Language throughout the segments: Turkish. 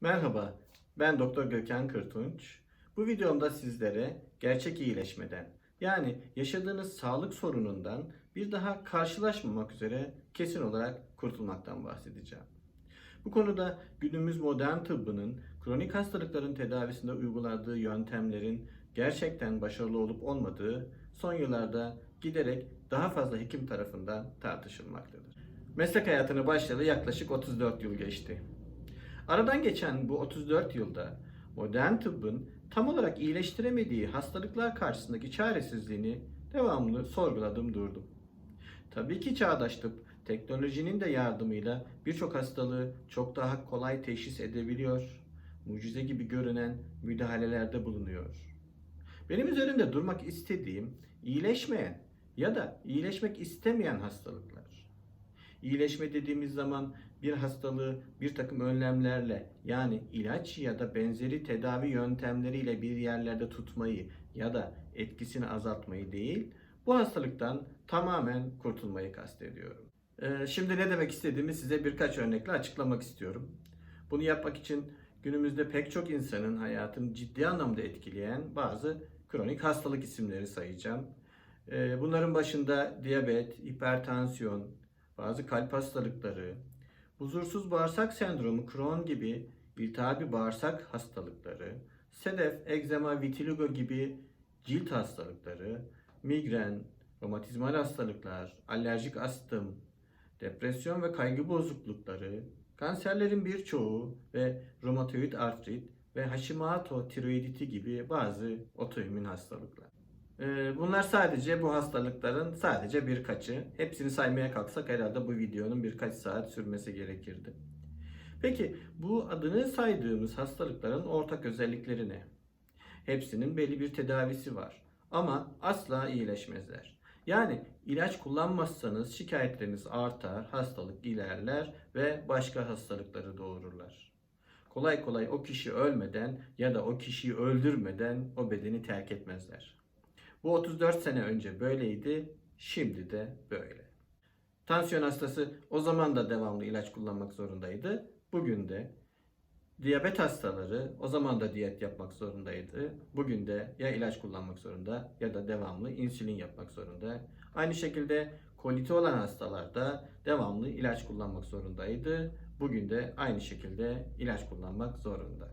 Merhaba, ben Doktor Gökhan Kırtunç. Bu videomda sizlere gerçek iyileşmeden, yani yaşadığınız sağlık sorunundan bir daha karşılaşmamak üzere kesin olarak kurtulmaktan bahsedeceğim. Bu konuda günümüz modern tıbbının kronik hastalıkların tedavisinde uyguladığı yöntemlerin gerçekten başarılı olup olmadığı son yıllarda giderek daha fazla hekim tarafından tartışılmaktadır. Meslek hayatına başlayalı yaklaşık 34 yıl geçti. Aradan geçen bu 34 yılda modern tıbbın tam olarak iyileştiremediği hastalıklar karşısındaki çaresizliğini devamlı sorguladım durdum. Tabii ki çağdaş tıp teknolojinin de yardımıyla birçok hastalığı çok daha kolay teşhis edebiliyor, mucize gibi görünen müdahalelerde bulunuyor. Benim üzerinde durmak istediğim iyileşmeyen ya da iyileşmek istemeyen hastalıklar. İyileşme dediğimiz zaman bir hastalığı bir takım önlemlerle yani ilaç ya da benzeri tedavi yöntemleriyle bir yerlerde tutmayı ya da etkisini azaltmayı değil, bu hastalıktan tamamen kurtulmayı kastediyorum. Ee, şimdi ne demek istediğimi size birkaç örnekle açıklamak istiyorum. Bunu yapmak için günümüzde pek çok insanın hayatını ciddi anlamda etkileyen bazı kronik hastalık isimleri sayacağım. Ee, Bunların başında diyabet, hipertansiyon, bazı kalp hastalıkları, huzursuz bağırsak sendromu, Crohn gibi iltihabi bağırsak hastalıkları, sedef, egzama, vitiligo gibi cilt hastalıkları, migren, romatizmal hastalıklar, alerjik astım, depresyon ve kaygı bozuklukları, kanserlerin birçoğu ve romatoid artrit ve Hashimoto tiroiditi gibi bazı otoimmün hastalıklar. Ee, Bunlar sadece bu hastalıkların sadece birkaçı. Hepsini saymaya kalksak herhalde bu videonun birkaç saat sürmesi gerekirdi. Peki bu adını saydığımız hastalıkların ortak özellikleri ne? Hepsinin belli bir tedavisi var ama asla iyileşmezler. Yani ilaç kullanmazsanız şikayetleriniz artar, hastalık ilerler ve başka hastalıkları doğururlar. Kolay kolay o kişi ölmeden ya da o kişiyi öldürmeden o bedeni terk etmezler. Bu 34 sene önce böyleydi, şimdi de böyle. Tansiyon hastası o zaman da devamlı ilaç kullanmak zorundaydı. Bugün de diyabet hastaları o zaman da diyet yapmak zorundaydı. Bugün de ya ilaç kullanmak zorunda ya da devamlı insülin yapmak zorunda. Aynı şekilde koliti olan hastalar da devamlı ilaç kullanmak zorundaydı. Bugün de aynı şekilde ilaç kullanmak zorunda.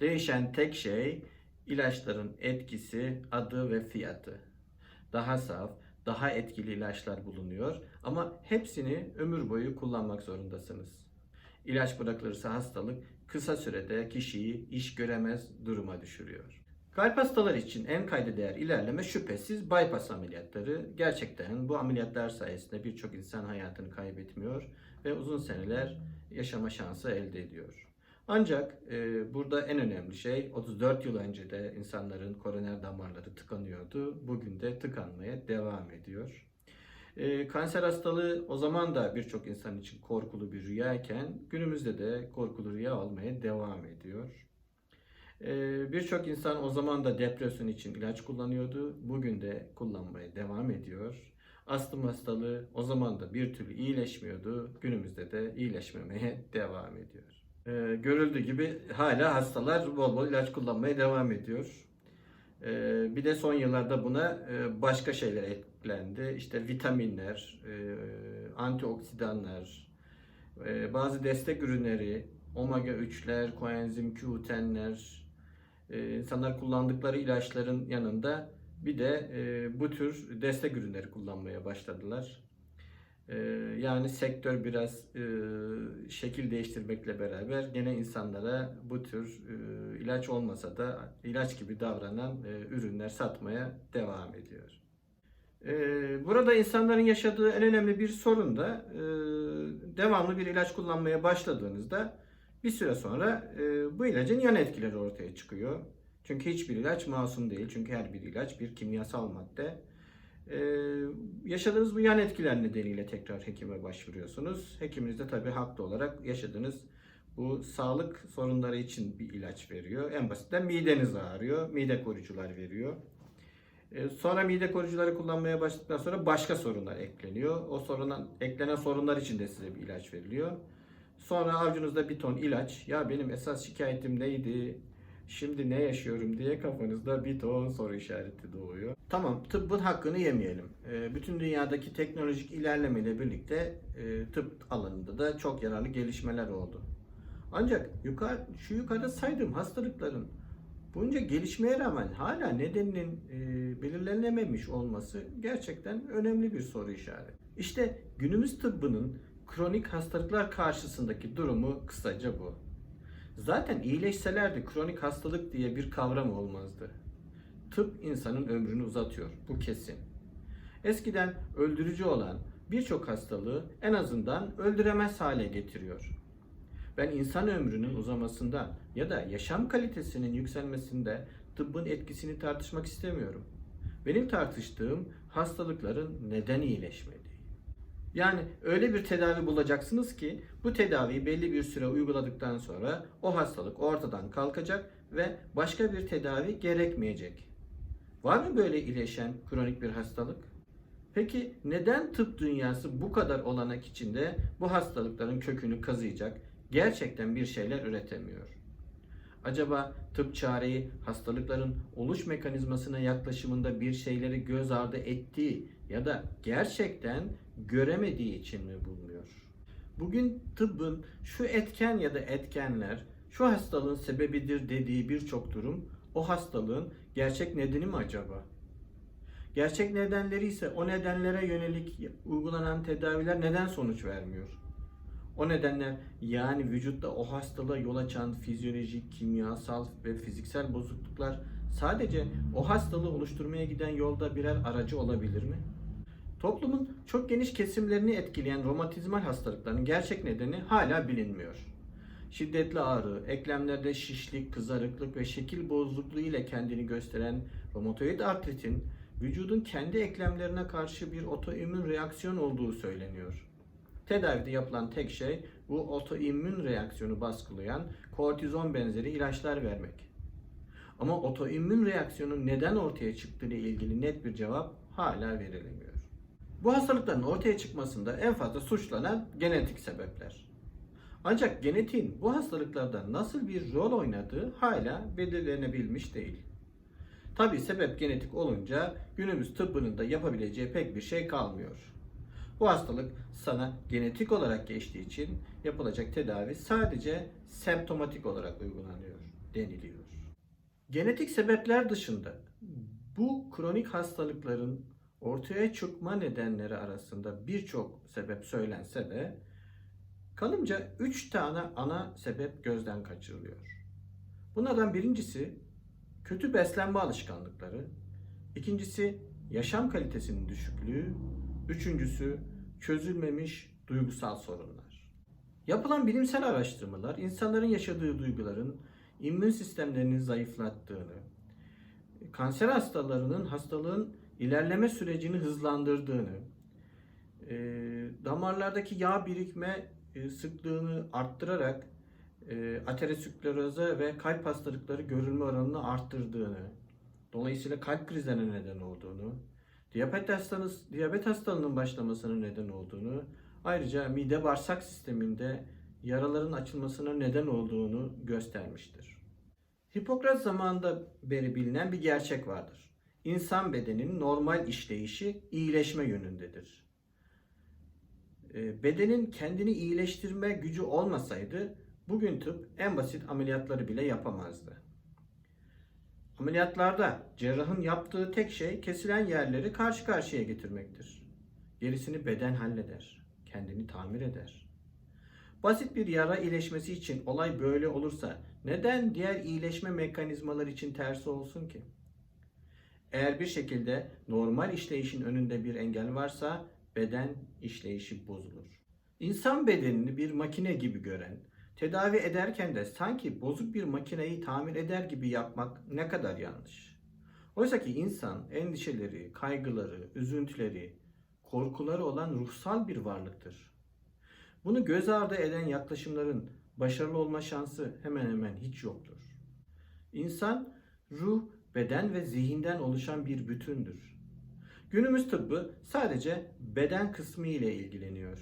Değişen tek şey ilaçların etkisi, adı ve fiyatı. Daha saf, daha etkili ilaçlar bulunuyor ama hepsini ömür boyu kullanmak zorundasınız. İlaç bırakılırsa hastalık kısa sürede kişiyi iş göremez duruma düşürüyor. Kalp hastaları için en kayda değer ilerleme şüphesiz bypass ameliyatları. Gerçekten bu ameliyatlar sayesinde birçok insan hayatını kaybetmiyor ve uzun seneler yaşama şansı elde ediyor. Ancak e, burada en önemli şey 34 yıl önce de insanların koroner damarları tıkanıyordu. Bugün de tıkanmaya devam ediyor. E, kanser hastalığı o zaman da birçok insan için korkulu bir rüyayken günümüzde de korkulu rüya olmaya devam ediyor. E, birçok insan o zaman da depresyon için ilaç kullanıyordu. Bugün de kullanmaya devam ediyor. Astım hastalığı o zaman da bir türlü iyileşmiyordu. Günümüzde de iyileşmemeye devam ediyor. E, görüldüğü gibi hala hastalar bol bol ilaç kullanmaya devam ediyor. Ee, bir de son yıllarda buna e, başka şeyler eklendi. İşte vitaminler, e, antioksidanlar, e, bazı destek ürünleri, omega 3'ler, koenzim Q10'ler, e, insanlar kullandıkları ilaçların yanında bir de e, bu tür destek ürünleri kullanmaya başladılar. E, yani sektör biraz e, şekil değiştirmekle beraber gene insanlara bu tür e, ilaç olmasa da ilaç gibi davranan e, ürünler satmaya devam ediyor. E, burada insanların yaşadığı en önemli bir sorun da devamlı bir ilaç kullanmaya başladığınızda bir süre sonra bu ilacın yan etkileri ortaya çıkıyor. Çünkü hiçbir ilaç masum değil. Çünkü her bir ilaç bir kimyasal madde. Yaşadığınız bu yan etkiler nedeniyle tekrar hekime başvuruyorsunuz. Hekiminiz de tabii haklı olarak yaşadığınız bu sağlık sorunları için bir ilaç veriyor. En basitten mideniz ağrıyor. Mide koruyucular veriyor. Ee, sonra mide koruyucuları kullanmaya başladıktan sonra başka sorunlar ekleniyor. O sorundan eklenen sorunlar için de size bir ilaç veriliyor. Sonra avcunuzda bir ton ilaç. Ya benim esas şikayetim neydi? Şimdi ne yaşıyorum diye kafanızda bir ton soru işareti doğuyor. Tamam tıbbın hakkını yemeyelim. Ee, bütün dünyadaki teknolojik ilerlemeyle birlikte e, tıp alanında da çok yararlı gelişmeler oldu. Ancak yukarı, şu yukarıda saydığım hastalıkların bunca gelişmeye rağmen hala nedeninin e, belirlenememiş olması gerçekten önemli bir soru işareti. İşte günümüz tıbbının kronik hastalıklar karşısındaki durumu kısaca bu. Zaten iyileşselerdi kronik hastalık diye bir kavram olmazdı. Tıp insanın ömrünü uzatıyor, bu kesin. Eskiden öldürücü olan birçok hastalığı en azından öldüremez hale getiriyor. Ben insan ömrünün uzamasında ya da yaşam kalitesinin yükselmesinde tıbbın etkisini tartışmak istemiyorum. Benim tartıştığım hastalıkların neden iyileşmediği. Yani öyle bir tedavi bulacaksınız ki bu tedaviyi belli bir süre uyguladıktan sonra o hastalık ortadan kalkacak ve başka bir tedavi gerekmeyecek. Var mı böyle iyileşen kronik bir hastalık? Peki neden tıp dünyası bu kadar olanak içinde bu hastalıkların kökünü kazıyacak, gerçekten bir şeyler üretemiyor? Acaba tıp çareyi hastalıkların oluş mekanizmasına yaklaşımında bir şeyleri göz ardı ettiği ya da gerçekten göremediği için mi bulmuyor? Bugün tıbbın şu etken ya da etkenler şu hastalığın sebebidir dediği birçok durum o hastalığın gerçek nedeni mi acaba? Gerçek nedenleri ise o nedenlere yönelik uygulanan tedaviler neden sonuç vermiyor? O nedenler yani vücutta o hastalığa yol açan fizyolojik, kimyasal ve fiziksel bozukluklar sadece o hastalığı oluşturmaya giden yolda birer aracı olabilir mi? Toplumun çok geniş kesimlerini etkileyen romatizmal hastalıkların gerçek nedeni hala bilinmiyor. Şiddetli ağrı, eklemlerde şişlik, kızarıklık ve şekil bozukluğu ile kendini gösteren romatoid artritin vücudun kendi eklemlerine karşı bir otoimmün reaksiyon olduğu söyleniyor. Tedavide yapılan tek şey bu otoimmün reaksiyonu baskılayan kortizon benzeri ilaçlar vermek. Ama otoimmün reaksiyonun neden ortaya çıktığı ile ilgili net bir cevap hala verilemiyor. Bu hastalıkların ortaya çıkmasında en fazla suçlanan genetik sebepler. Ancak genetiğin bu hastalıklarda nasıl bir rol oynadığı hala belirlenebilmiş değil. Tabi sebep genetik olunca günümüz tıbbının da yapabileceği pek bir şey kalmıyor. Bu hastalık sana genetik olarak geçtiği için yapılacak tedavi sadece semptomatik olarak uygulanıyor deniliyor. Genetik sebepler dışında bu kronik hastalıkların ortaya çıkma nedenleri arasında birçok sebep söylense de kalınca 3 tane ana sebep gözden kaçırılıyor. Bunlardan birincisi kötü beslenme alışkanlıkları, ikincisi yaşam kalitesinin düşüklüğü, üçüncüsü çözülmemiş duygusal sorunlar. Yapılan bilimsel araştırmalar insanların yaşadığı duyguların immün sistemlerini zayıflattığını, kanser hastalarının hastalığın ilerleme sürecini hızlandırdığını, e, damarlardaki yağ birikme e, sıklığını arttırarak e, ateroskleroza ve kalp hastalıkları görülme oranını arttırdığını, dolayısıyla kalp krizlerine neden olduğunu, diyabet hastanız, diyabet hastalığının başlamasına neden olduğunu, ayrıca mide bağırsak sisteminde yaraların açılmasına neden olduğunu göstermiştir. Hipokrat zamanında beri bilinen bir gerçek vardır. İnsan bedeninin normal işleyişi iyileşme yönündedir. Ee, Bedenin kendini iyileştirme gücü olmasaydı bugün tıp en basit ameliyatları bile yapamazdı. Ameliyatlarda cerrahın yaptığı tek şey kesilen yerleri karşı karşıya getirmektir. Gerisini beden halleder, kendini tamir eder. Basit bir yara iyileşmesi için olay böyle olursa neden diğer iyileşme mekanizmaları için tersi olsun ki? Eğer bir şekilde normal işleyişin önünde bir engel varsa beden işleyişi bozulur. İnsan bedenini bir makine gibi gören, tedavi ederken de sanki bozuk bir makineyi tamir eder gibi yapmak ne kadar yanlış. Oysa ki insan endişeleri, kaygıları, üzüntüleri, korkuları olan ruhsal bir varlıktır. Bunu göz ardı eden yaklaşımların başarılı olma şansı hemen hemen hiç yoktur. İnsan ruh, beden ve zihinden oluşan bir bütündür. Günümüz tıbbı sadece beden kısmı ile ilgileniyor.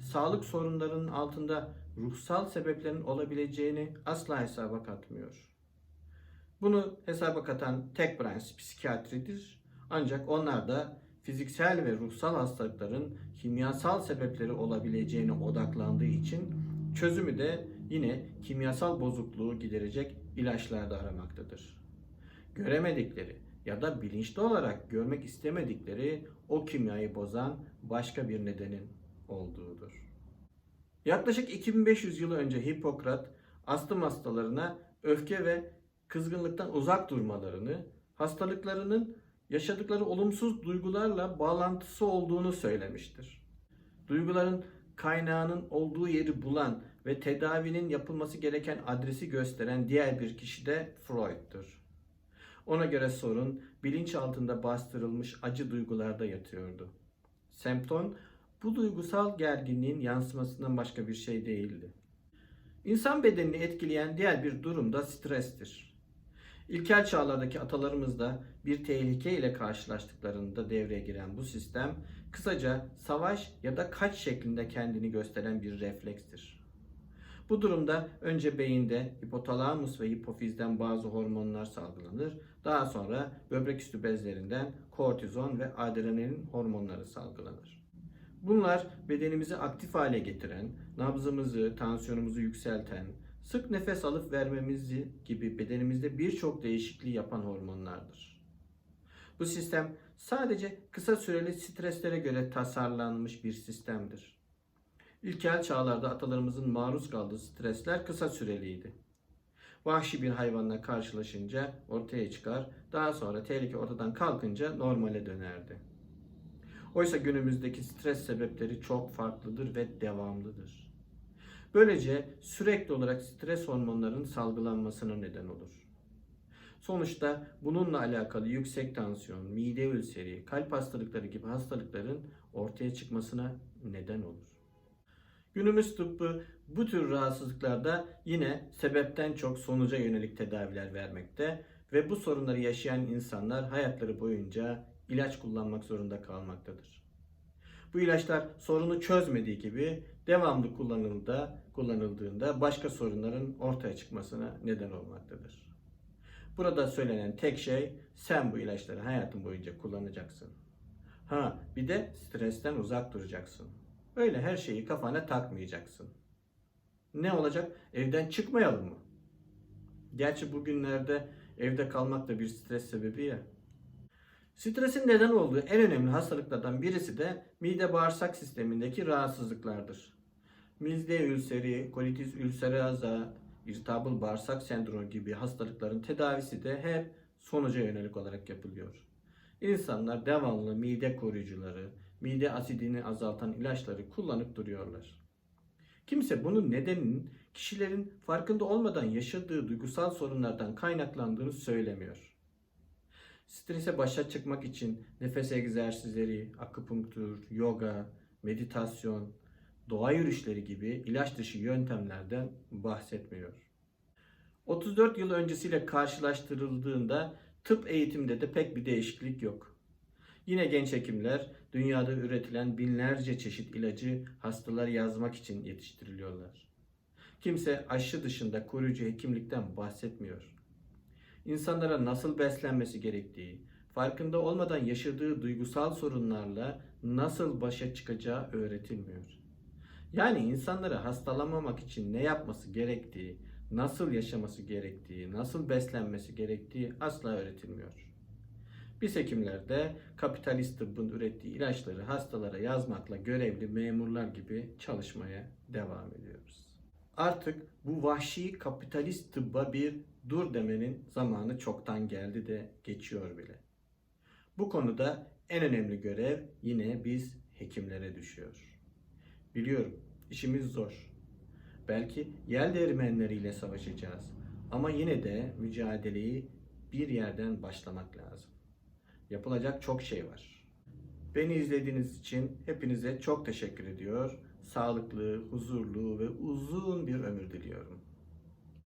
sağlık sorunlarının altında ruhsal sebeplerin olabileceğini asla hesaba katmıyor. Bunu hesaba katan tek branş psikiyatridir. Ancak onlar da fiziksel ve ruhsal hastalıkların kimyasal sebepleri olabileceğine odaklandığı için çözümü de yine kimyasal bozukluğu giderecek ilaçlarda aramaktadır. Göremedikleri ya da bilinçli olarak görmek istemedikleri o kimyayı bozan başka bir nedenin olduğudur. Yaklaşık 2500 yıl önce Hipokrat astım hastalarına öfke ve kızgınlıktan uzak durmalarını, hastalıklarının yaşadıkları olumsuz duygularla bağlantısı olduğunu söylemiştir. Duyguların kaynağının olduğu yeri bulan ve tedavinin yapılması gereken adresi gösteren diğer bir kişi de Freud'tur. Ona göre sorun bilinç altında bastırılmış acı duygularda yatıyordu. Semptom bu duygusal gerginliğin yansımasından başka bir şey değildi. İnsan bedenini etkileyen diğer bir durum da strestir. İlkel çağlardaki atalarımız da bir tehlike ile karşılaştıklarında devreye giren bu sistem kısaca savaş ya da kaç şeklinde kendini gösteren bir reflekstir. Bu durumda önce beyinde hipotalamus ve hipofizden bazı hormonlar salgılanır. Daha sonra böbrek üstü bezlerinden kortizon ve adrenalin hormonları salgılanır. Bunlar bedenimizi aktif hale getiren, nabzımızı, tansiyonumuzu yükselten, sık nefes alıp vermemizi gibi bedenimizde birçok değişikliği yapan hormonlardır. Bu sistem sadece kısa süreli streslere göre tasarlanmış bir sistemdir. İlkel çağlarda atalarımızın maruz kaldığı stresler kısa süreliydi. Vahşi bir hayvanla karşılaşınca ortaya çıkar, daha sonra tehlike ortadan kalkınca normale dönerdi. Oysa günümüzdeki stres sebepleri çok farklıdır ve devamlıdır. Böylece sürekli olarak stres hormonlarının salgılanmasına neden olur. Sonuçta bununla alakalı yüksek tansiyon, mide ülseri, kalp hastalıkları gibi hastalıkların ortaya çıkmasına neden olur. Günümüz tıbbı bu tür rahatsızlıklarda yine sebepten çok sonuca yönelik tedaviler vermekte ve bu sorunları yaşayan insanlar hayatları boyunca ilaç kullanmak zorunda kalmaktadır. Bu ilaçlar sorunu çözmediği gibi devamlı kullanıldığında, kullanıldığında başka sorunların ortaya çıkmasına neden olmaktadır. Burada söylenen tek şey sen bu ilaçları hayatın boyunca kullanacaksın. Ha bir de stresten uzak duracaksın. Öyle her şeyi kafana takmayacaksın. Ne olacak? Evden çıkmayalım mı? Gerçi bugünlerde evde kalmak da bir stres sebebi ya. Stresin neden olduğu en önemli hastalıklardan birisi de mide bağırsak sistemindeki rahatsızlıklardır. Mide ülseri, kolitis ulcerosa, irritable bağırsak sendromu gibi hastalıkların tedavisi de hep sonuca yönelik olarak yapılıyor. İnsanlar devamlı mide koruyucuları, mide asidini azaltan ilaçları kullanıp duruyorlar. Kimse bunun nedeninin kişilerin farkında olmadan yaşadığı duygusal sorunlardan kaynaklandığını söylemiyor. Strese başa çıkmak için nefes egzersizleri, akupunktur, yoga, meditasyon, doğa yürüyüşleri gibi ilaç dışı yöntemlerden bahsetmiyor. 34 yıl öncesiyle karşılaştırıldığında tıp eğitimde de pek bir değişiklik yok. Yine genç hekimler dünyada üretilen binlerce çeşit ilacı hastalara yazmak için yetiştiriliyorlar. Kimse aşı dışında koruyucu hekimlikten bahsetmiyor. İnsanlara nasıl beslenmesi gerektiği, farkında olmadan yaşadığı duygusal sorunlarla nasıl başa çıkacağı öğretilmiyor. Yani insanlara hastalamamak için ne yapması gerektiği, nasıl yaşaması gerektiği, nasıl beslenmesi gerektiği asla öğretilmiyor. Biz hekimler de kapitalist tıbbın ürettiği ilaçları hastalara yazmakla görevli memurlar gibi çalışmaya devam ediyoruz. Artık bu vahşi kapitalist tıbba bir dur demenin zamanı çoktan geldi de geçiyor bile. Bu konuda en önemli görev yine biz hekimlere düşüyor. Biliyorum işimiz zor. Belki yel değirmenleriyle savaşacağız ama yine de mücadeleyi bir yerden başlamak lazım. Yapılacak çok şey var. Beni izlediğiniz için hepinize çok teşekkür ediyor. Sağlıklı, huzurlu ve uzun bir ömür diliyorum.